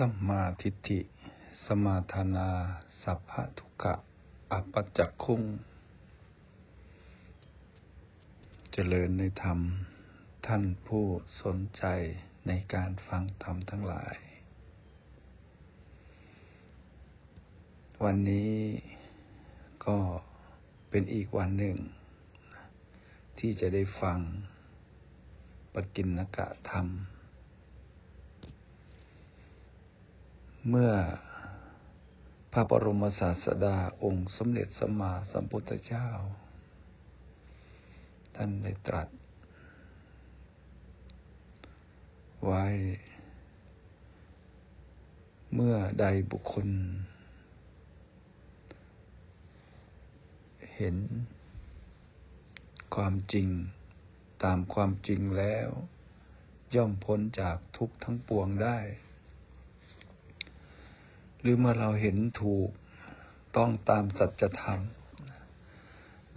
สัมมาทิฏฐิ สมาทานา สัพพะทุกขะอัปปัจจคุงเจริญในธรรม ท่านผู้สนใจในการฟังธรรมทั้งหลาย วันนี้ก็เป็นอีกวันหนึ่ง ที่จะได้ฟังปกินนกะธรรม เมื่อพระบรมศาสดาองค์สมเด็จสัมมาสัมพุทธเจ้า ท่านได้ตรัส ไว้ เมื่อใดบุคคล เห็นความจริงตามความจริงแล้ว ย่อมพ้นจากทุกทั้งปวงได้ หรือเมื่อเราเห็นถูกต้องตามสัจธรรม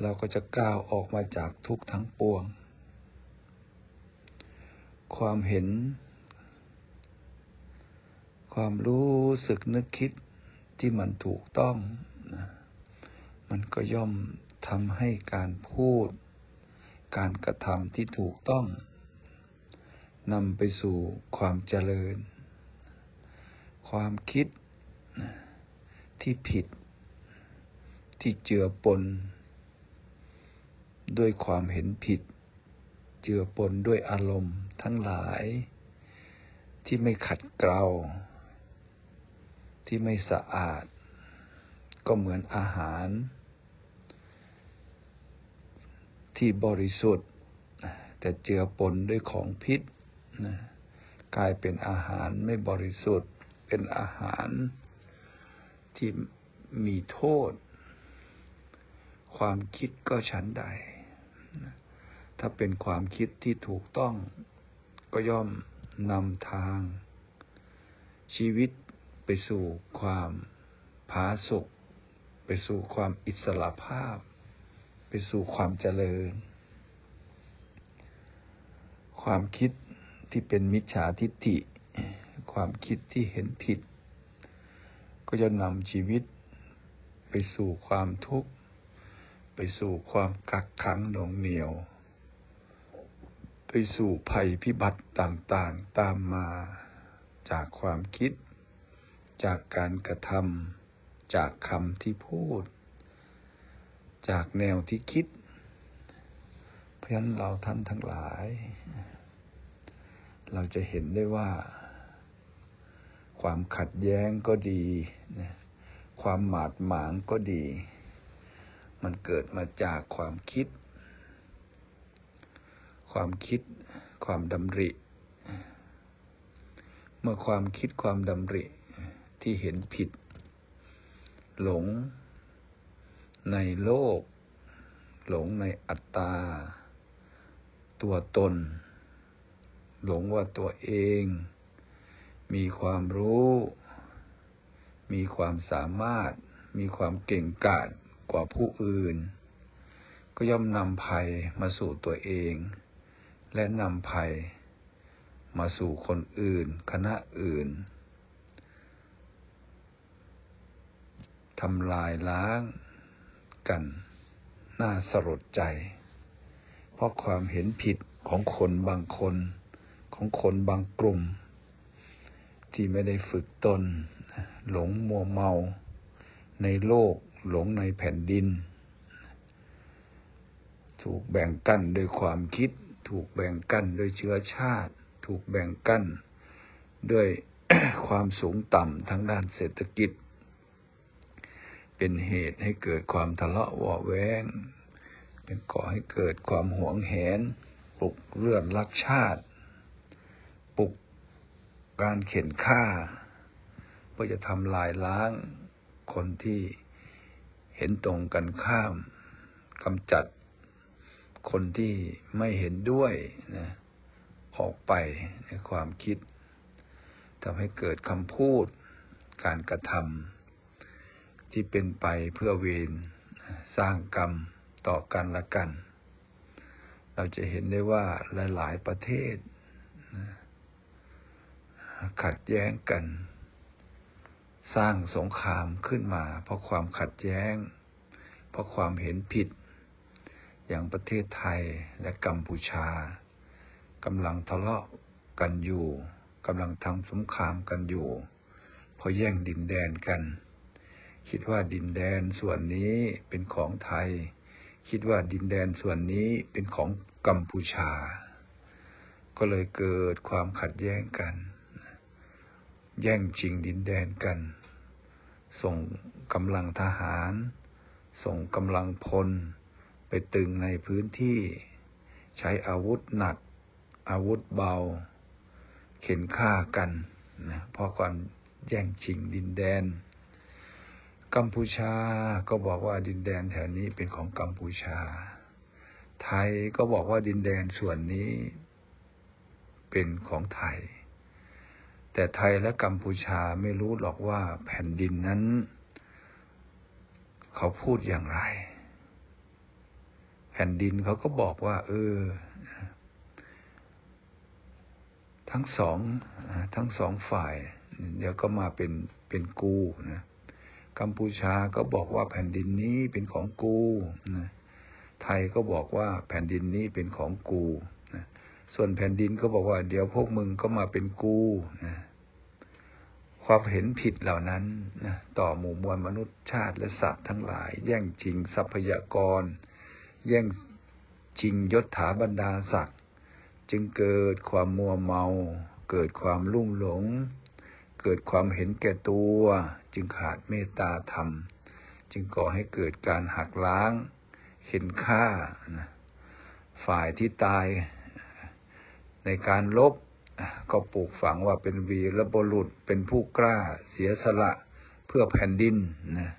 เราก็จะก้าวออกมาจากทุกข์ทั้งปวง ความเห็น ความรู้สึกนึกคิดที่มันถูกต้องนะมันก็ย่อมทำให้การพูด การกระทำที่ถูกต้องนำไปสู่ความเจริญ ความคิด ที่ผิด ที่เจือปน ด้วยความเห็นผิด เจือปนด้วยอารมณ์ทั้งหลาย ที่ไม่ขัดเกลาที่ไม่สะอาด ก็เหมือนอาหาร ที่บริสุทธิ์ แต่เจือปนด้วยของพิษนะกลายเป็นอาหารไม่บริสุทธิ์ เป็นอาหาร ที่มีโทษ ความคิดก็ฉันใด ถ้าเป็นความคิดที่ถูกต้อง ก็ย่อมนำทาง ชีวิตไปสู่ความผาสุกไปสู่ความอิสระภาพ ไปสู่ความเจริญ ความคิดที่เป็นมิจฉาทิฏฐิ ความคิดที่เห็นผิด ก็จะนำชีวิต ไปสู่ความทุกข์ ไปสู่ความกักขังหน่วงเหนียว ไปสู่ภัยพิบัติต่างๆตามมาจากความคิด จากการกระทำจากคำที่พูด จากแนวที่คิด เพราะฉะนั้นเราท่านทั้งหลาย เราจะเห็นได้ว่า ความขัดแย้งก็ดีนะความหมาดหมางก็ดี มันเกิดมาจากความคิด ความคิดความดำริ เมื่อความคิดความดำริที่เห็นผิด หลงในโลก หลงในอัตตา ตัวตน หลงว่าตัวเอง มีความรู้ มีความสามารถ มีความเก่งกาจกว่าผู้อื่น ก็ย่อมนำภัยมาสู่ตัวเอง และนำภัยมาสู่คนอื่น คณะอื่นทำลายล้างกัน น่าสลดใจ เพราะความเห็นผิดของคนบางคน ของคนบางกลุ่ม ที่ไม่ได้ฝึกตน หลงมัวเมาในโลกหลงในแผ่นดิน ถูกแบ่งกั้นโดยความคิด ถูกแบ่งกั้นโดยเชื้อชาติ ถูกแบ่งกั้นด้วยความสูงต่ำทางด้านเศรษฐกิจ เป็นเหตุให้เกิดความทะเลาะวอแวงเป็นก่อให้เกิดความหวงแหน ปลุกเลื่อนรักชาติ การเข็นฆ่า เพื่อจะทำลายล้างคนที่เห็นตรงกันข้ามกำจัดคนที่ไม่เห็นด้วยนะออกไปในความคิดทำให้เกิดคำพูด การกระทำที่เป็นไปเพื่อเวรสร้างกรรมต่อกันละกัน เราจะเห็นได้ว่าหลาย ๆ ประเทศ ขัดแย้งกัน สร้างสงครามขึ้นมา เพราะความขัดแย้ง เพราะความเห็นผิด อย่างประเทศไทยและกัมพูชากำลังทะเลาะกันอยู่กำลังทำสงครามกันอยู่เพราะแย่งดินแดนกัน คิดว่าดินแดนส่วนนี้เป็นของไทย คิดว่าดินแดนส่วนนี้เป็นของกัมพูชา ก็เลยเกิดความขัดแย้งกัน แย่งชิงดินแดนกัน ส่งกำลังทหาร ส่งกำลังพล ไปตึงในพื้นที่ ใช้อาวุธหนัก อาวุธเบา เข็นฆ่ากันนะเพราะก่อนแย่งชิงดินแดน กัมพูชาก็บอกว่าดินแดนแถวนี้เป็นของกัมพูชา ไทยก็บอกว่าดินแดนส่วนนี้ เป็นของไทย แต่ไทยและกัมพูชาไม่รู้หรอกว่าแผ่นดินนั้น เขาพูดอย่างไร แผ่นดินเขาก็บอกว่า เออ ทั้งสองทั้งสองฝ่าย เดี๋ยวก็มาเป็นเป็นกูนะกัมพูชาก็บอกว่าแผ่นดินนี้เป็นของกูนะไทยก็บอกว่าแผ่นดินนี้เป็นของกูนะส่วนแผ่นดินก็บอกว่า เดี๋ยวพวกมึงก็มาเป็นกูนะ ความเห็นผิดเหล่านั้นนะต่อหมู่มวลมนุษยชาติและสัตว์ทั้งหลาย แย่งชิงทรัพยากร แย่งชิงยศถาบรรดาศักดิ์จึงเกิดความมัวเมา เกิดความลุ่งหลง เกิดความเห็นแก่ตัว จึงขาดเมตตาธรรม จึงก่อให้เกิดการหักล้าง เห็นค่านะฝ่ายที่ตายในการลบ ก็ปลูกฝังว่าเป็นวีรบุรุษเป็นผู้กล้าเสียสละเพื่อแผ่นดินนะ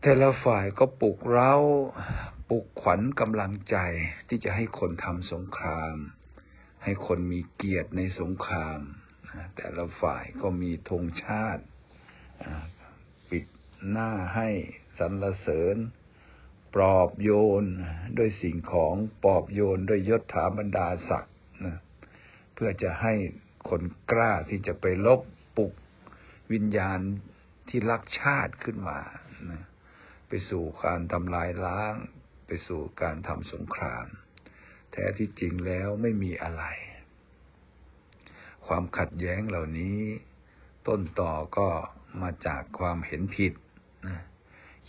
แต่ละฝ่ายก็ปลุกเร้าปลุกขวัญกำลังใจที่จะให้คนทำสงคราม ให้คนมีเกียรติในสงครามแต่ละฝ่ายก็มีธงชาติปิดหน้าให้สรรเสริญ ปลอบโยนด้วยสิ่งของปลอบโยนด้วยยศถาบรรดาศักดิ์ พื่อจะให้คนกล้าที่จะไปลบปลุกวิญญาณที่รักชาติขึ้นมานะไปสู่การทำลายล้าง ไปสู่การทำสงคราม แท้ที่จริงแล้วไม่มีอะไร ความขัดแย้งเหล่านี้ ต้นต่อก็มาจากความเห็นผิดนะ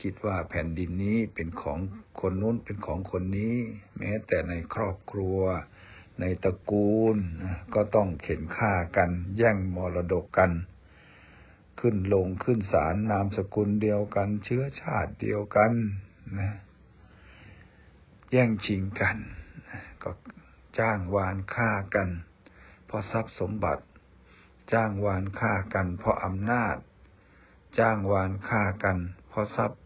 คิดว่าแผ่นดินนี้เป็นของคนนู้นเป็นของคนนี้ แม้แต่ในครอบครัว ในตระกูลก็ต้องเข็นฆ่ากัน แย่งมรดกกัน ขึ้นลงขึ้นศาลนามสกุลเดียวกัน เชื้อชาติเดียวกันนะแย่งชิงกัน ก็จ้างวานฆ่ากัน เพราะทรัพย์สมบัติ จ้างวานฆ่ากัน เพราะอำนาจ จ้างวานฆ่ากัน เพราะทรัพย์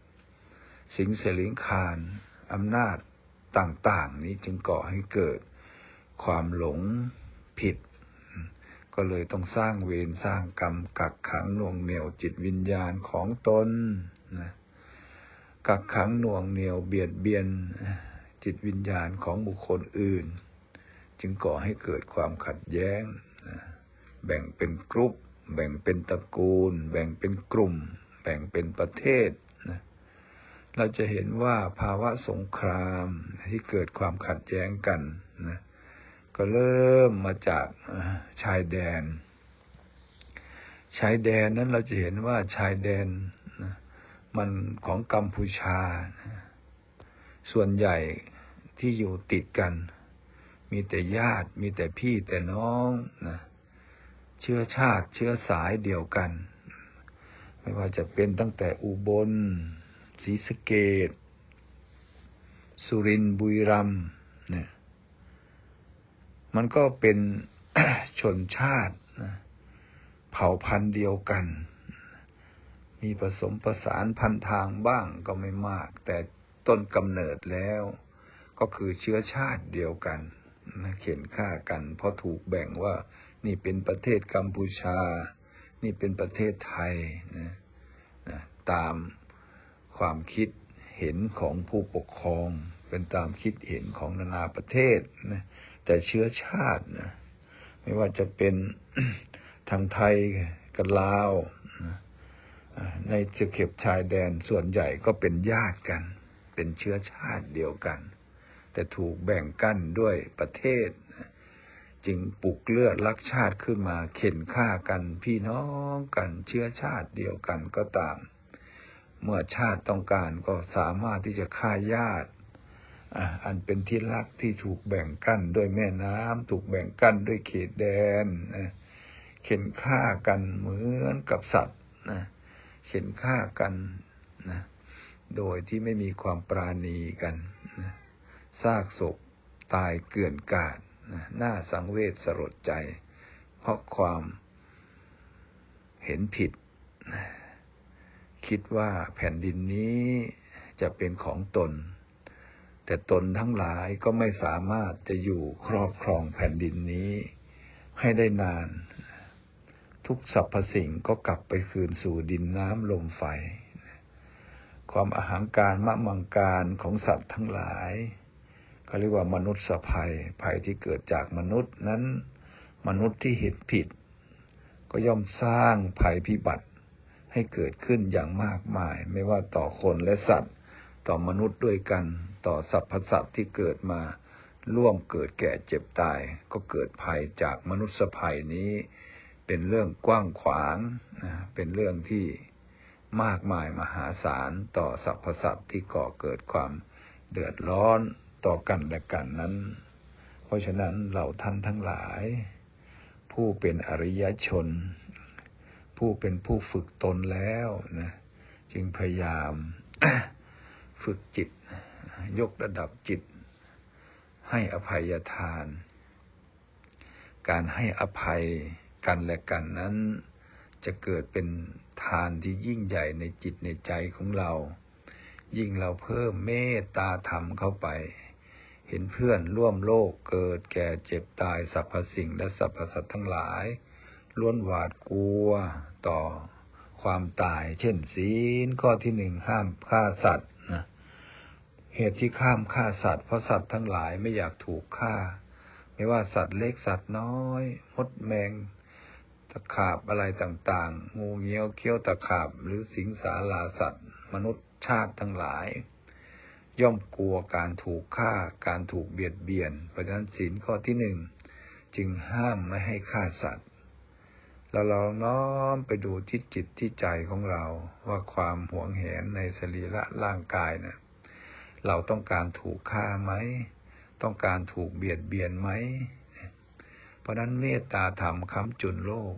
สิงเสลิงคารอำนาจต่าง ๆ นี้จึงก่อให้เกิด ความหลงผิด ก็เลยต้องสร้างเวรสร้างกรรม กักขังหน่วงเหนี่ยวจิตวิญญาณของตนนะกักขังหน่วงเหนี่ยวเบียดเบียนจิตวิญญาณของบุคคลอื่น จึงก่อให้เกิดความขัดแย้ง แบ่งเป็นกรุ๊ป แบ่งเป็นตระกูล แบ่งเป็นกลุ่ม แบ่งเป็นประเทศนะเราจะเห็นว่าภาวะสงครามที่เกิดความขัดแย้งกันนะ ก็เริ่มมาจากชายแดน ชายแดนนั้นเราจะเห็นว่าชายแดนมันของกัมพูชา ส่วนใหญ่ที่อยู่ติดกัน มีแต่ญาติมีแต่พี่แต่น้องนะเชื้อชาติเชื้อสายเดียวกัน ไม่ว่าจะเป็นตั้งแต่อุบลศรีสะเกดสุรินบุรีรัมเนี่ย มันก็เป็นชนชาตินะเผ่าพันธุ์เดียวกัน มีผสมประสานพันทางบ้างก็ไม่มาก แต่ต้นกำเนิดแล้ว ก็คือเชื้อชาติเดียวกันนะเขียนฆ่ากันเพราะถูกแบ่งว่า นี่เป็นประเทศกัมพูชา นี่เป็นประเทศไทยนะนะตามความคิดเห็นของผู้ปกครอง เป็นตามคิดเห็นของนานาประเทศนะ แต่เชื้อชาตินะไม่ว่าจะเป็นทางไทยกับลาวในจะเข็บชายแดนส่วนใหญ่ก็เป็นญาติกัน เป็นเชื้อชาติเดียวกัน แต่ถูกแบ่งกั้นด้วยประเทศ จึงปลุกเลือดรักชาติขึ้นมา เข็นฆ่ากันพี่น้องกันเชื้อชาติเดียวกันก็ตาม เมื่อชาติต้องการก็สามารถที่จะฆ่าญาติ อันเป็นที่รักที่ถูกแบ่งกั้นด้วยแม่น้ำถูกแบ่งกั้นด้วยเขตแดนเข็นฆ่ากันเหมือนกับสัตว์นะเข็นฆ่ากันนะโดยที่ไม่มีความปราณีกันนะซากศพตายเกลื่อนกาดนะน่าสังเวชสลดใจ เพราะความเห็นผิดนะคิดว่าแผ่นดินนี้จะเป็นของตน แต่ตนทั้งหลายก็ไม่สามารถจะอยู่ครอบครองแผ่นดินนี้ ให้ได้นาน ทุกสรรพสิ่งก็กลับไปคืนสู่ดินน้ำลมไฟ ความอาหารการมะมังการของสัตว์ทั้งหลายเขาเรียกว่ามนุษย์สภัยภัยที่เกิดจากมนุษย์นั้น มนุษย์ที่เห็นผิด ก็ย่อมสร้างภัยพิบัติให้เกิดขึ้นอย่างมากมาย ไม่ว่าต่อคนและสัตว์ ต่อมนุษย์ด้วยกัน ต่อสรรพสัตว์ที่เกิดมา ร่วมเกิดแก่เจ็บตาย ก็เกิดภัยจากมนุษย์ภัยนี้ เป็นเรื่องกว้างขวางนะเป็นเรื่องที่มากมายมหาศาลต่อสรรพสัตว์ที่ก่อเกิดความเดือดร้อนต่อกันและกันนั้น เพราะฉะนั้นเราท่านทั้งหลาย ผู้เป็นอริยชน ผู้เป็นผู้ฝึกตนแล้วนะ จึงพยายามฝึกจิต ยกระดับจิต ให้อภัยทาน การให้อภัยกันและกันนั้น จะเกิดเป็นทานที่ยิ่งใหญ่ในจิตในใจของเรา ยิ่งเราเพิ่มเมตตาธรรมเข้าไป เห็นเพื่อนร่วมโลกเกิดแก่เจ็บตายสรรพสิ่งและสรรพสัตว์ทั้งหลายล้วนหวาดกลัวต่อความตาย เช่นศีลข้อที่หนึ่งห้ามฆ่าสัตว์ เหตุที่ข้ามฆ่าสัตว์เพราะสัตว์ทั้งหลายไม่อยากถูกฆ่า ไม่ว่าสัตว์เล็กสัตว์น้อยมดแมง ตะขาบอะไรต่างๆ งูเงี้ยวเขี้ยวตะขาบหรือสิงสาราสัตว์ มนุษย์ชาติทั้งหลาย ย่อมกลัวการถูกฆ่าการถูกเบียดเบียน เพราะฉะนั้นศีลข้อที่หนึ่งจึงห้ามไม่ให้ฆ่าสัตว์เราลองน้อมไปดูที่จิตที่ใจของเราว่าความหวงแหนในสรีระร่างกายเนะี่ย เราต้องการถูกฆ่าไหม ต้องการถูกเบียดเบียนไหม เพราะนั้นเมตตาธรรมค้ำจุนโลก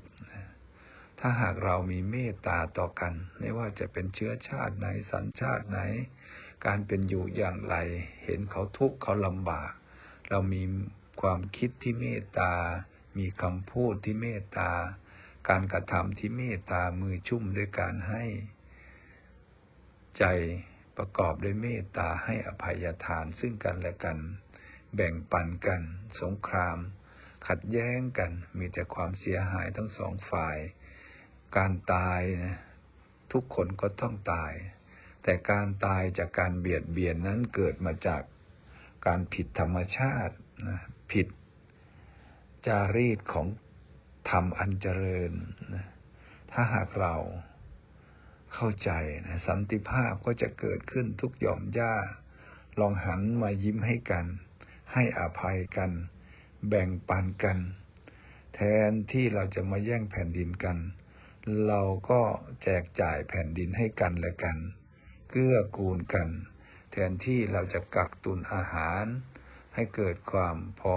ถ้าหากเรามีเมตตาต่อกัน ไม่ว่าจะเป็นเชื้อชาติไหนสัญชาติไหน การเป็นอยู่อย่างไร เห็นเขาทุกข์เขาลำบาก เรามีความคิดที่เมตตา มีคำพูดที่เมตตา การกระทำที่เมตตามือชุ่มด้วยการให้ใจ ประกอบด้วยเมตตาให้อภัยทานซึ่งกันและกัน แบ่งปันกัน สงคราม ขัดแย้งกัน มีแต่ความเสียหายทั้งสองฝ่าย การตายนะทุกคนก็ต้องตาย แต่การตายจากการเบียดเบียนนั้นเกิดมาจากการผิดธรรมชาตินะผิดจารีตของธรรมอันเจริญนะถ้าหากเรา เข้าใจนะสันติภาพก็จะเกิดขึ้นทุกหย่อมย่าลองหันมายิ้มให้กัน ให้อภัยกัน แบ่งปันกัน แทนที่เราจะมาแย่งแผ่นดินกัน เราก็แจกจ่ายแผ่นดินให้กันและกัน เกื้อกูลกัน แทนที่เราจะกักตุนอาหาร ให้เกิดความพอ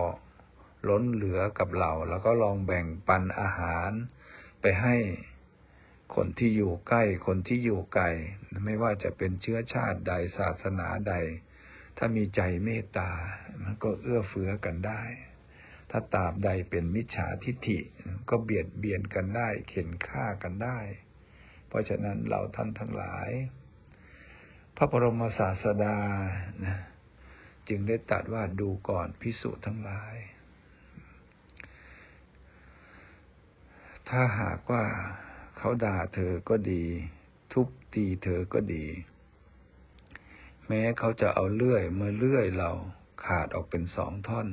ล้นเหลือกับเรา แล้วก็ลองแบ่งปันอาหารไปให้ คนที่อยู่ใกล้คนที่อยู่ไกลไม่ว่าจะเป็นเชื้อชาติใดศาสนาใด ถ้ามีใจเมตตา มันก็เอื้อเฟื้อกันได้ ถ้าตาบใดเป็นมิจฉาทิฏฐิก็เบียดเบียนกันได้ เข็นฆ่ากันได้ เพราะฉะนั้นเราท่านทั้งหลาย พระบรมศาสดานะจึงได้ตัดว่าดูก่อนพิสุทั้งหลาย ถ้าหากว่า เขาด่าเธอก็ดี ทุบตีเธอก็ดี แม้เขาจะเอาเลื่อยมาเลื่อยเราขาดออกเป็นสองท่อน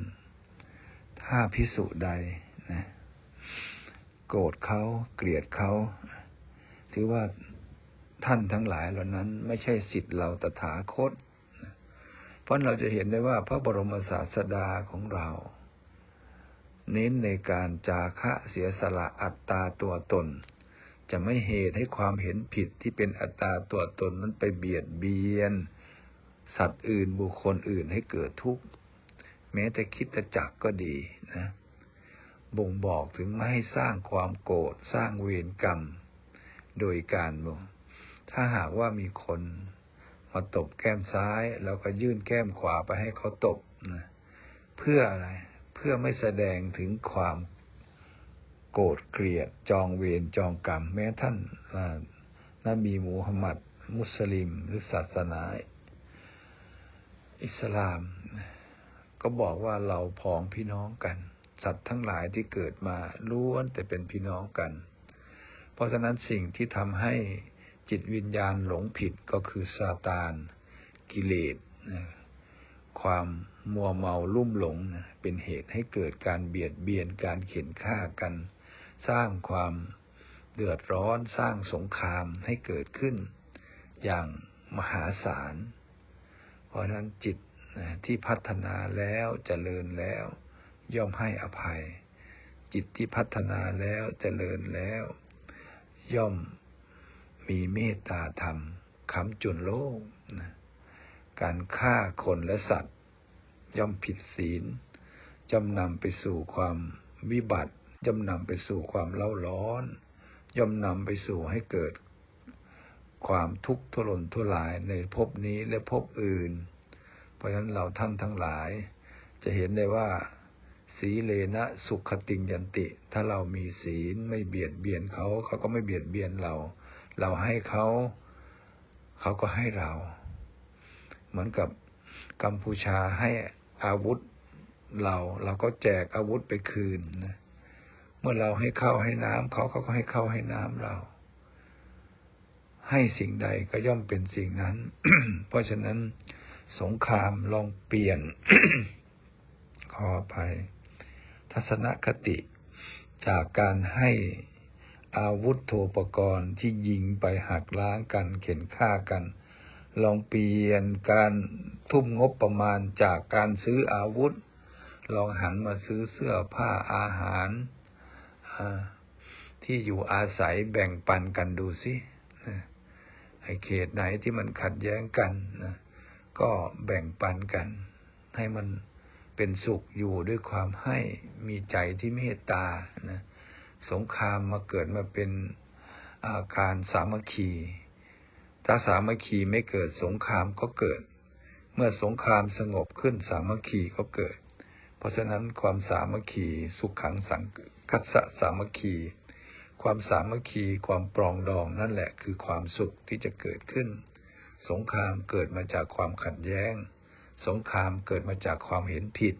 ถ้าพิสุใดนะโกรธเขาเกลียดเขา ถือว่าท่านทั้งหลายเหล่านั้นไม่ใช่สิทธิ์เราตถาคต เพราะเราจะเห็นได้ว่าพระบรมศาสดาของเรา เน้นในการจาคะเสียสละอัตตาตัวตน จะไม่เหตุให้ความเห็นผิดที่เป็นอัตตาตัวตนนั้นไปเบียดเบียน สัตว์อื่นบุคคลอื่นให้เกิดทุกข์ แม้แต่คิดจักก็ดีนะ บ่งบอกถึงไม่ให้สร้างความโกรธสร้างเวรกรรม โดยการบ่ถ้าหากว่ามีคนมาตบแก้มซ้าย แล้วก็ยื่นแก้มขวาไปให้เขาตบนะเพื่ออะไร เพื่อไม่แสดงถึงความ โกรธเกลียด จองเวรจองกรรม แม้ท่านนบีมูฮัมมัด มุสลิม หรือศาสนา อิสลาม ก็บอกว่าเราพองพี่น้องกัน สัตว์ทั้งหลายที่เกิดมาล้วนแต่เป็นพี่น้องกัน เพราะฉะนั้นสิ่งที่ทำให้จิตวิญญาณหลงผิดก็คือซาตาน กิเลสความมัวเมาลุ่มหลงเป็นเหตุให้เกิดการเบียดเบียนการเข็นฆ่ากัน สร้างความเดือดร้อนสร้างสงครามให้เกิดขึ้น อย่างมหาศาล เพราะนั้นจิตที่พัฒนาแล้วจเจริญแล้ว ย่อมให้อภัย จิตที่พัฒนาแล้วเจริญแล้ว ย่อมมีเมตตาธรรมคำจุนโลกนะการฆ่าคนและสัตว์ ย่อมผิดศีลย่อมนำไปสู่ความวิบัติ ย่อมนำไปสู่ความเล่าร้อน ย่อมนำไปสู่ให้เกิด ความทุกข์ทุรนทุรายในภพนี้และภพอื่น เพราะฉะนั้นเราท่านทั้งหลาย จะเห็นได้ว่า สีเลนะสุขติงยันติ ถ้าเรามีศีลไม่เบียดเบียนเขาเขาก็ไม่เบียดเบียนเรา เราให้เขาเขาก็ให้เรา เหมือนกับกัมพูชาให้อาวุธเราเราก็แจกอาวุธไปคืนนะ เมื่อเราให้ข้าวให้น้ำเขาเขาก็ให้ข้าวให้น้ำเรา ให้สิ่งใดก็ย่อมเป็นสิ่งนั้น เพราะฉะนั้นสงครามลองเปลี่ยน ขออภัย ทัศนคติจากการให้อาวุธโทปกรณ์ที่ยิงไปหักล้างกัน เข็นฆ่ากัน ลองเปลี่ยนการทุ่มงบประมาณจากการซื้ออาวุธ ลองหันมาซื้อเสื้อผ้าอาหาร ที่อยู่อาศัยแบ่งปันกันดูสิไอเขตไหนที่มันขัดแย้งกันนะก็แบ่งปันกัน ให้มันเป็นสุขอยู่ด้วยความให้มีใจที่เมตตานะสงครามมาเกิดมาเป็นอาการสามัคคี ถ้าสามัคคีไม่เกิดสงครามก็เกิด เมื่อสงครามสงบขึ้นสามัคคีก็เกิด เพราะฉะนั้นความสามัคคีสุขขังสังคัสสะสามัคคี ความสามัคคีความปรองดองนั่นแหละคือความสุขที่จะเกิดขึ้น สงครามเกิดมาจากความขัดแย้ง สงครามเกิดมาจากความเห็นผิด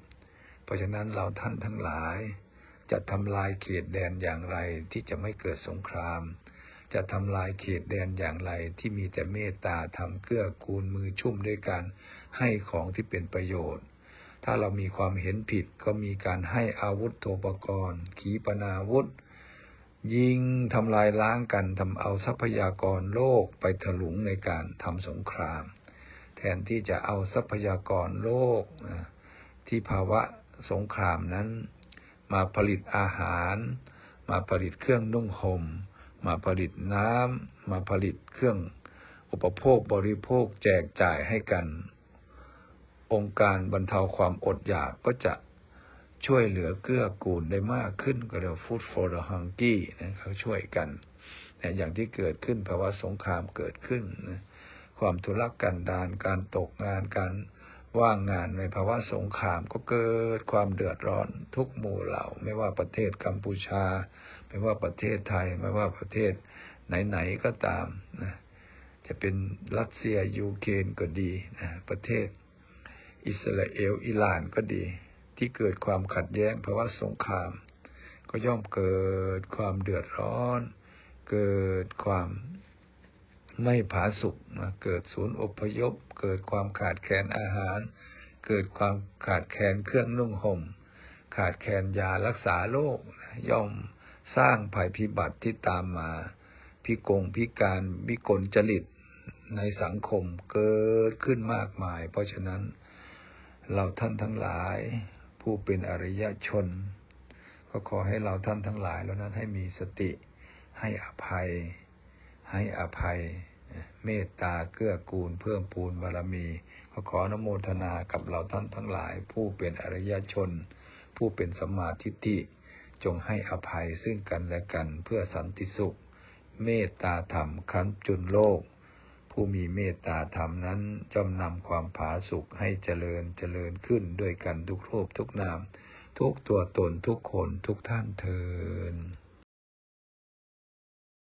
เพราะฉะนั้นเราท่านทั้งหลาย จะทำลายเขตแดนอย่างไรที่จะไม่เกิดสงคราม จะทำลายเขตแดนอย่างไรที่มีแต่เมตตาทำเกื้อกูลมือชุ่มด้วยการให้ของที่เป็นประโยชน์ ถ้าเรามีความเห็นผิดก็มีการให้อาวุธโทปกรณ์ ขีปนาวุธ ยิงทำลายล้างกันทำเอาทรัพยากรโลกไปถลุงในการทำสงคราม แทนที่จะเอาทรัพยากรโลกที่ภาวะสงครามนั้น มาผลิตอาหาร มาผลิตเครื่องนุ่งหม่มมาผลิตน้ำมาผลิตเครื่องอุปโภคบริโภคแจกจ่ายให้กัน องค์การบรรเทาความอดอยากก็จะช่วยเหลือเกื้อกูลได้มากขึ้นก็เรียก Food for the Hungry นะเขาช่วยกันแต่อย่างที่เกิดขึ้นภาวะสงครามเกิดขึ้นนะความทุรกันดารการตกงานการว่างงานในภาวะสงครามก็เกิดความเดือดร้อนทุกหมู่เหล่า ไม่ว่าประเทศกัมพูชา ไม่ว่าประเทศไทย ไม่ว่าประเทศไหนๆก็ตามนะจะเป็นรัสเซียยูเครนก็ดีนะประเทศ อิสราเอลอิหร่านก็ดี ที่เกิดความขัดแย้งภาวะสงคราม ก็ย่อมเกิดความเดือดร้อน เกิดความไม่ผาสุกเกิดศูนย์อพยพ เกิดความขาดแคลนอาหาร เกิดความขาดแคลนเครื่องนุ่งห่ม ขาดแคลนยารักษาโรคย่อมสร้างภัยพิบัติที่ตามมา พิกงพิการวิกลจริตในสังคมเกิดขึ้นมากมาย เพราะฉะนั้น เราท่านทั้งหลาย ผู้เป็นอริยชน ก็ขอให้เราท่านทั้งหลายแล้วนั้นให้มีสติ ให้อภัย ให้อภัย เมตตาเกื้อกูลเพิ่มพูนบารมี ก็ขออนโมทนากับเราท่านทั้งหลาย ผู้เป็นอริยชน ผู้เป็นสัมมาทิฏฐิจงให้อภัยซึ่งกันและกันเพื่อสันติสุข เมตตาธรรมคันจุนโลก ผู้มีเมตตาธรรมนั้นจอมนำความผาสุกให้เจริญเจริญขึ้นด้วยกันทุกรูปทุกนาม ทุกตัวตนทุกคนทุกท่านเทิน